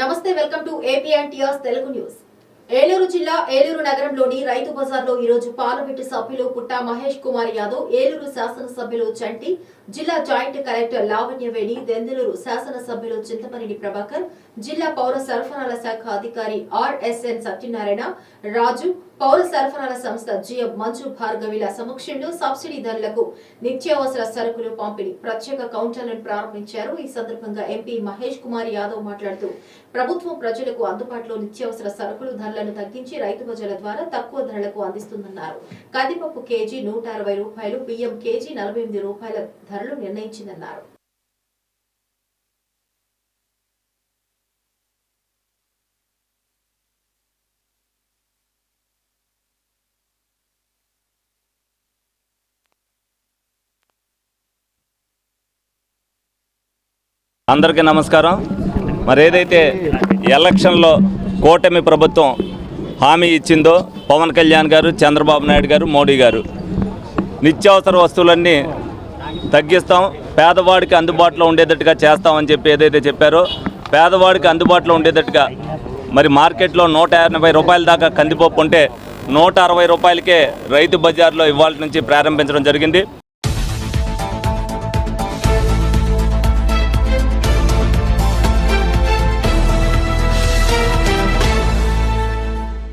నమస్తే welcome to ఏపీఎన్టీఆర్స్ Telugu news. Eluru జిల్లా ఏలూరు నగరంలోని రైతు బజార్లో ఈ రోజు పార్లమెంటు సభ్యులు పుట్టా మహేష్ కుమార్ యాదవ్ ఏలూరు శాసనసభ్యులు చంటి జిల్లా జాయింట్ కలెక్టర్ లావణ్యవేణి దెందులూరు శాసనసభ్యులు చింతమనేని ప్రభాకర్ జిల్లా పౌర సరఫరాల శాఖ అధికారి ఆర్ఎస్ఎన్ సత్యనారాయణ రాజు పౌర సరఫరాల సంస్థ జిఎం మంజు భార్గవిల సమక్షంలో సబ్సిడీ ధరలకు నిత్యావసర సరుకులు పంపిణీ ప్రత్యేక కౌంటర్లను ప్రారంభించారు. ఈ సందర్భంగా ఎంపీ మహేష్ కుమార్ యాదవ్ మాట్లాడుతూ ప్రభుత్వం ప్రజలకు అందుబాటులో నిత్యావసర సరుకులు ధరలను తగ్గించి రైతు బజార్ల ద్వారా తక్కువ ధరలకు అందిస్తుందన్నారు. కందిపప్పు కేజీ నూట అరవై రూపాయలు బియ్యం కేజీ నలభై ఎనిమిది రూపాయల ధరలు నిర్ణయించిందన్నారు. అందరికీ నమస్కారం. మరి ఏదైతే ఎలక్షన్లో కూటమి ప్రభుత్వం హామీ ఇచ్చిందో పవన్ కళ్యాణ్ గారు చంద్రబాబు నాయుడు గారు మోడీ గారు నిత్యావసర వస్తువులన్నీ తగ్గిస్తాం పేదవాడికి అందుబాటులో ఉండేటట్టుగా చేస్తామని చెప్పి ఏదైతే చెప్పారో పేదవాడికి అందుబాటులో ఉండేటట్టుగా మరి మార్కెట్లో నూట ఎనభై రూపాయల దాకా కందిపప్పు ఉంటే నూట అరవై రూపాయలకే రైతు బజార్లో ఇవాళ నుంచి ప్రారంభించడం జరిగింది.